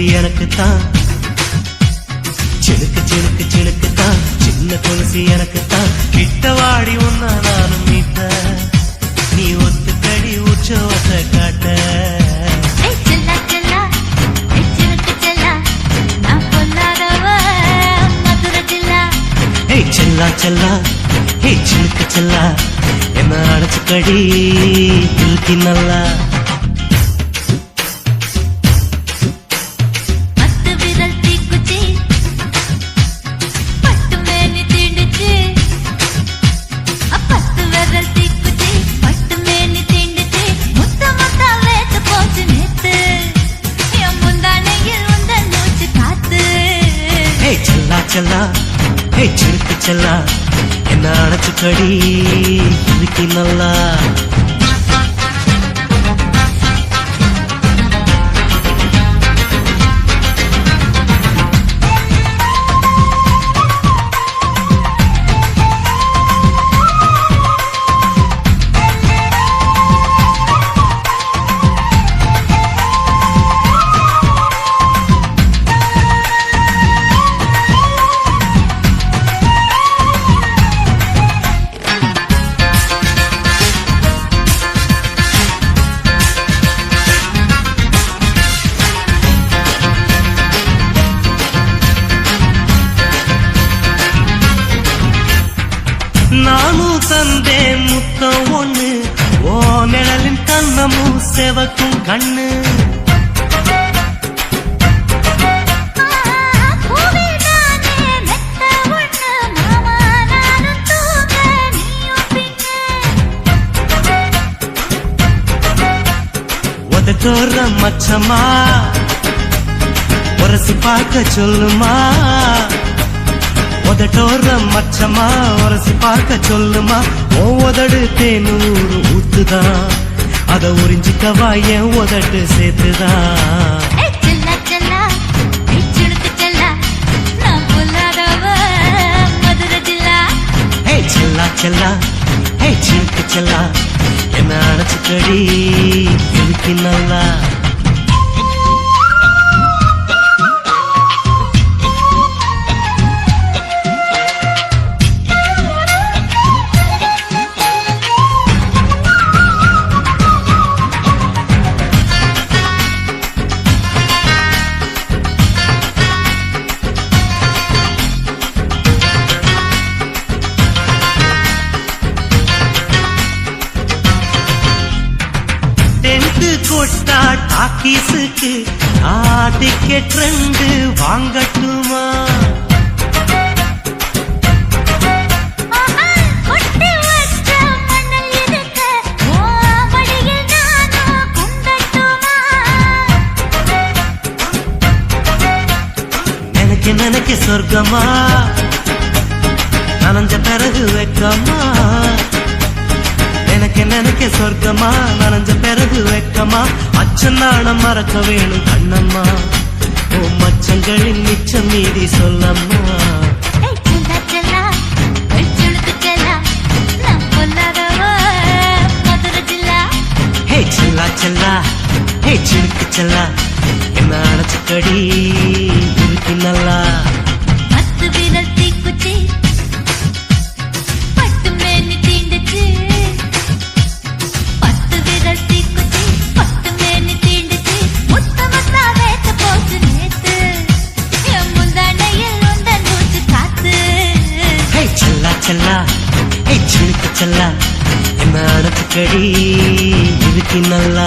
கொலுசு எனக்கு தான் சிணுக்கு சிணுக்கு சிணுக்கு தான் சின்ன கொலுசு எனக்கு தான் கிட்ட வாடி உன்னா நானும் மீட்ட. நீ ஒத்துக்கடி உற்சவத்தை காட்ட. செல்லா செல்லா. ஏய் சினுக்கு செல்லா. நான் பொல்லாதவ. மதுரை ஜில்லா சிறுக்கு செல்லா என்ன அடைச்சுக்கடி இழுத்தி நல்லா நானும் தந்தேன் முத்தம் ஒண்ணு. ஓ நிழலின் கண்ணமும் செவக்கும் கண்ணு. தோற மச்சமா உரசி பார்க்க சொல்லுமா. உதட்டோர மச்சமா உரசி பார்க்க சொல்லுமா? ஓ உதடு தேனூறு ஊத்துதான் அத உறிஞ்சிக்கவா என் உதட்டு சேர்த்துதான் செல்லா செல்லா ஏய் சினுக்கு செல்லா நான் போட்டா டாக்கீஸுக்கு ஆ டிக்கெட் ரெண்டு வாங்கட்டுமா? ஆஹா நினைக்க சொர்க்கமா? நனைஞ்ச பிறகு வைக்கமா? எனக்கு நினைக்க சொர்க்கமா? நனைஞ்ச பிறகு வெக்கமா? அச்சம் நாணம் மறக்க வேணும் கண்ணம்மா. ஓ மச்சங்களின் மிச்சம் மீதி சொல்லம்மா. செல்லா செல்லா. ஹே செல்லா செல்லா. என்ன அடைச்சுக்கடி? இருக்கு நல்லா. பத்து விரல் செல்லா என்ன அடைச்சுக்கடி இதுக்கு நல்லா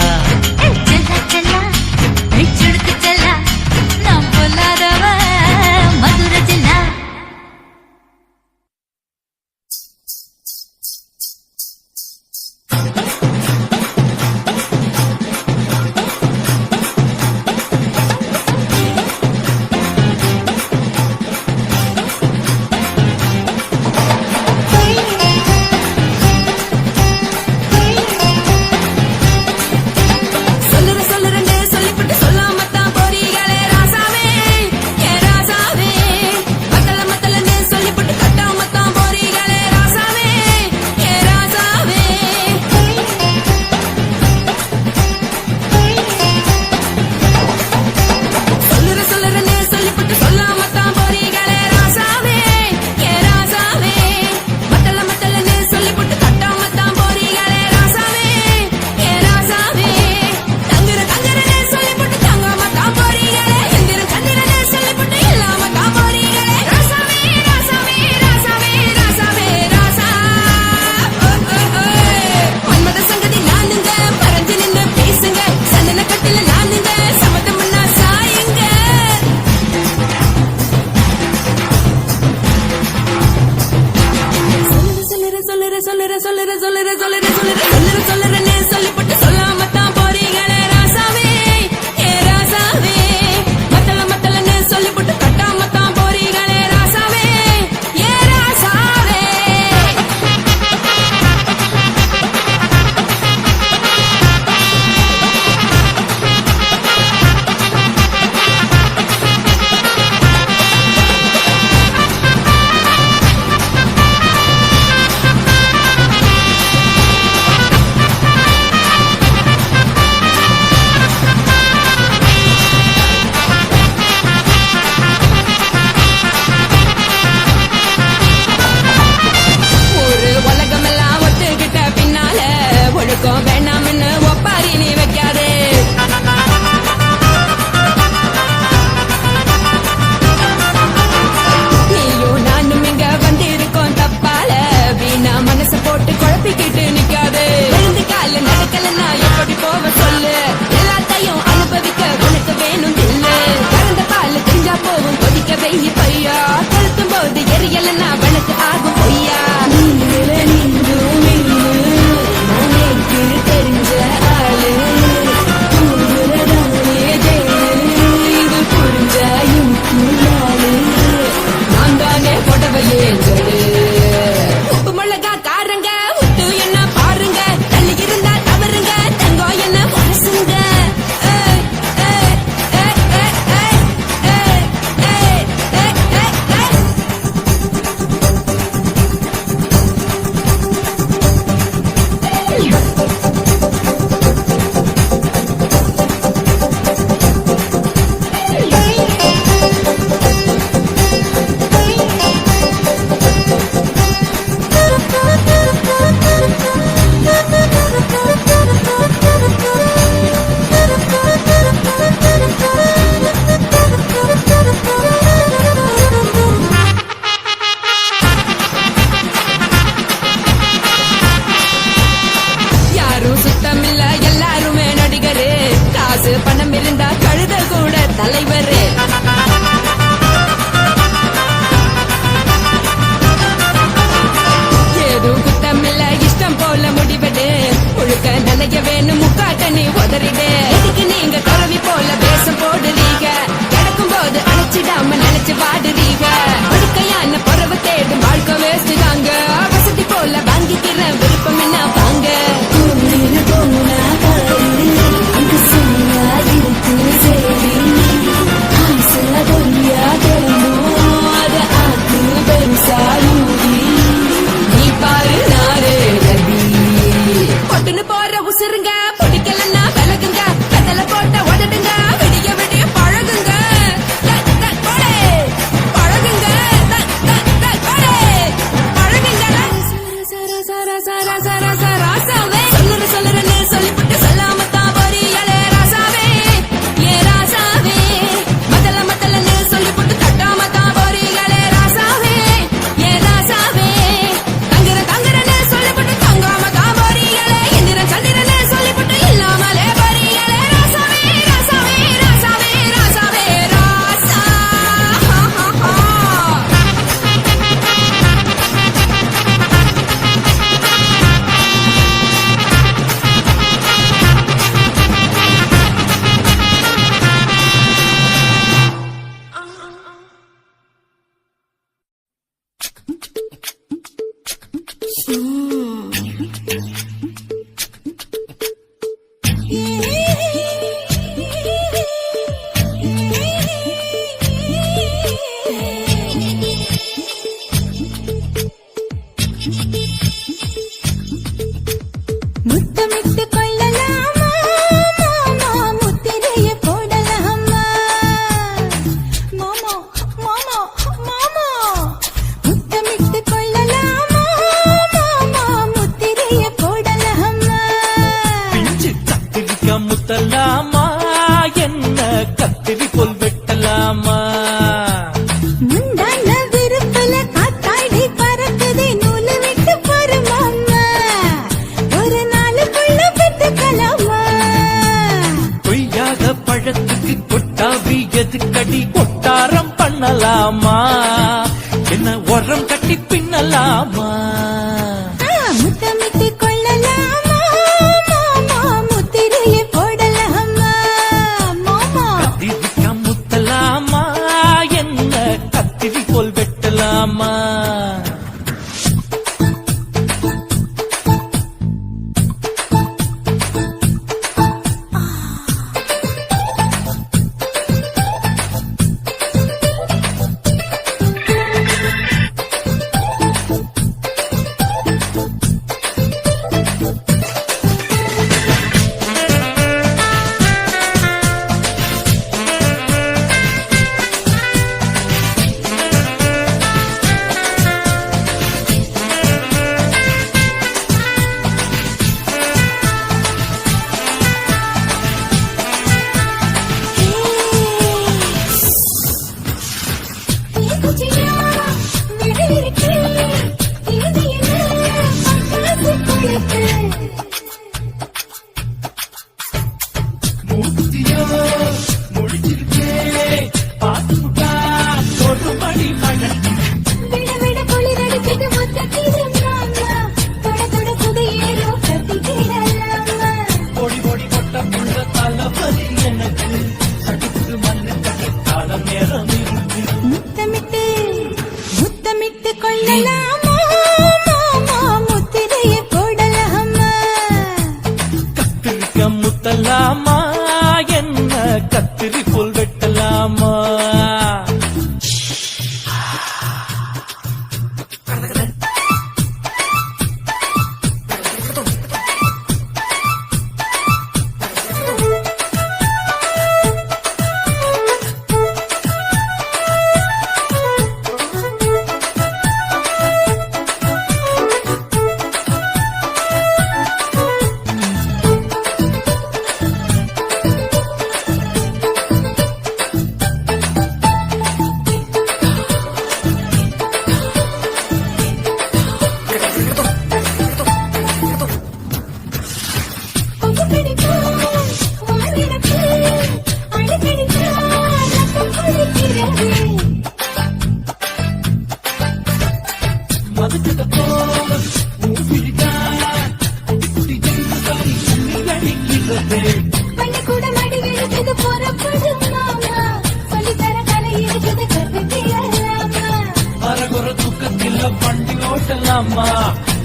பண்ணலாமா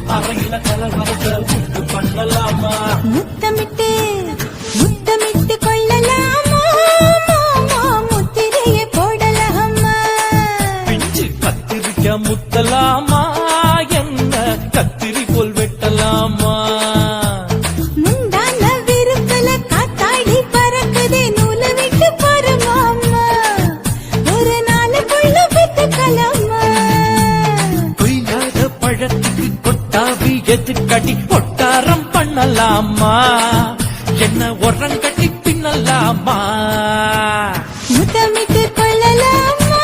அறையில கலவரத்தை உண்டு பண்ணலாமா? முத்தமிட்டே பாடி ஒட்டாரம் பண்ணலாமா? என்ன உரம் கட்டி பின்னலாமா? முத்தமிட்டு கொள்ளலாமா?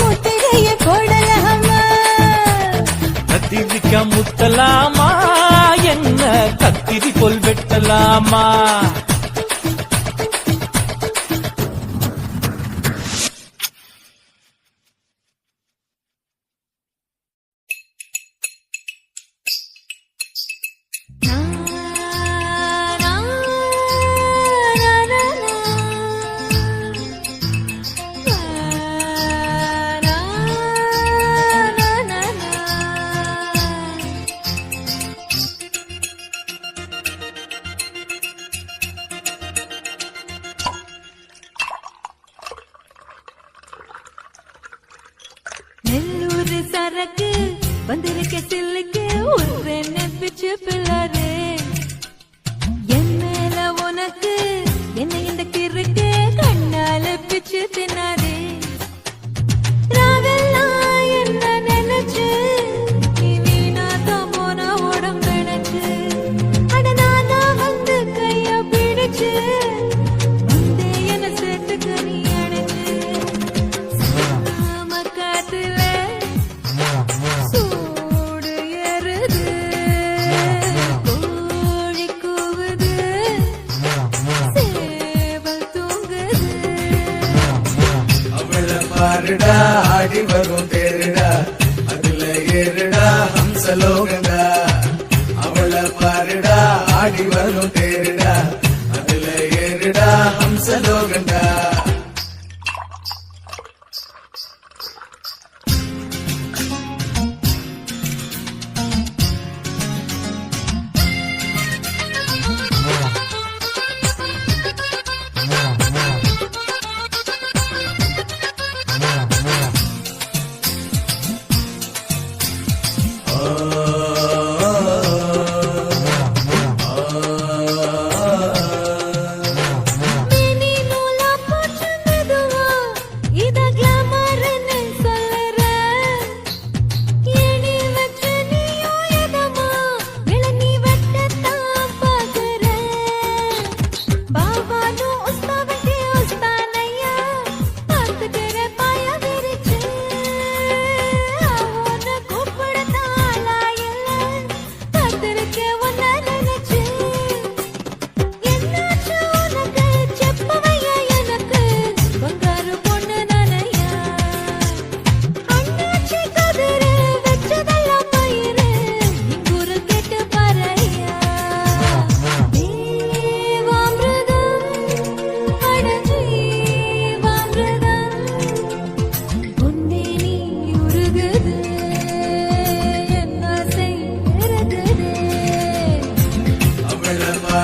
முத்துகைய போடலாமா? கத்திரிக்கா முத்தலாமா? என்ன கத்திரி கொல் வெட்டலாமா?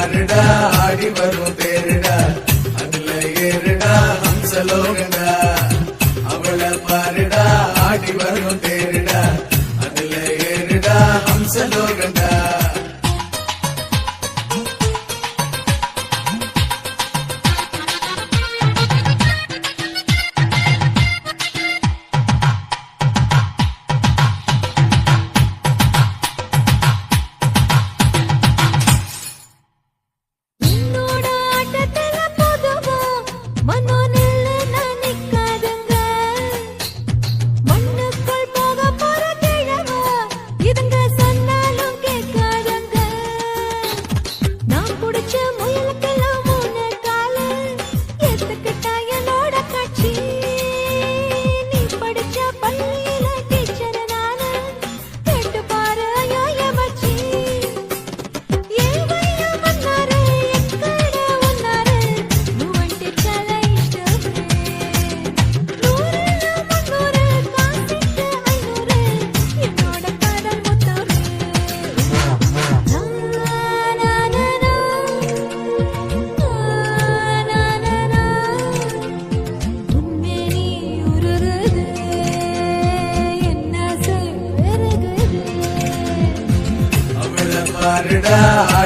மாறுடா ஆடி வரும் பேருடா அதுல ஏறுடா ஹம்சலோகடா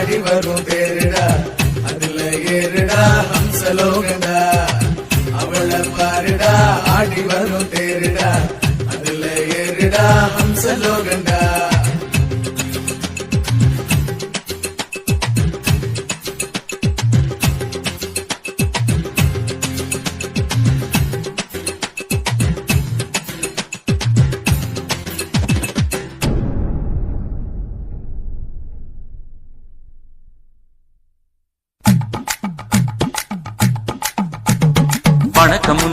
ஆடி வரும் பேருடா அதுல ஏறுடா ஹம்சலோகண்டா. அவளை பாருடா ஆடி வரும் பேருடா அதுல ஏறுடா ஹம்சலோகண்டா.